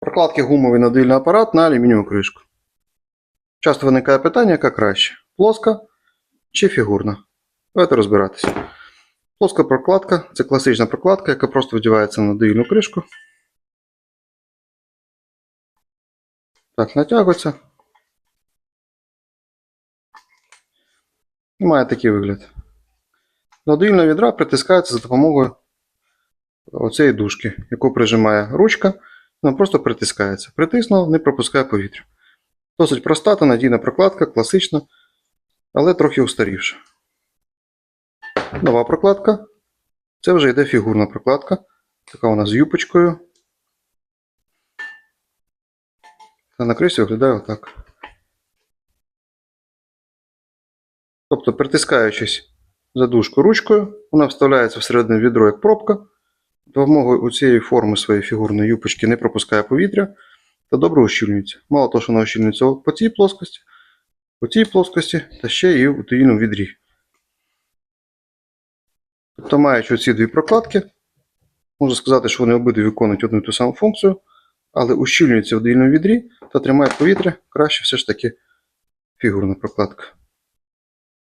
Прокладки гумовий надільний апарат на алюмінієву кришку. Часто виникає питання, яка краще: плоска чи фігурна. Давайте розбиратися. Плоска прокладка це класична прокладка, яка просто вдівається на надільну кришку. Так, натягується. І має такий вигляд. До доїльного відра притискається за допомогою оцієї дужки, яку прижимає ручка, вона просто притискається. Притиснув, не пропускає повітря. Досить проста та надійна прокладка, класична, але трохи устарівша. Нова прокладка. Це вже йде фігурна прокладка. Така вона з юпочкою. Та на крисі виглядає отак. Тобто, притискаючись за дужку ручкою, вона вставляється всередину відро як пробка. Допомогою у цієї форми своєї фігурної юпочки не пропускає повітря та добре ущільнюється. Мало того, що вона ущільнюється по цій плоскості, по цій плоскості та ще і у доїльному відрі. Тобто, маючи ці дві прокладки, можна сказати, що вони обидві виконують одну і ту саму функцію, але ущільнюються в доїльному відрі та тримають повітря краще все ж таки фігурна прокладка.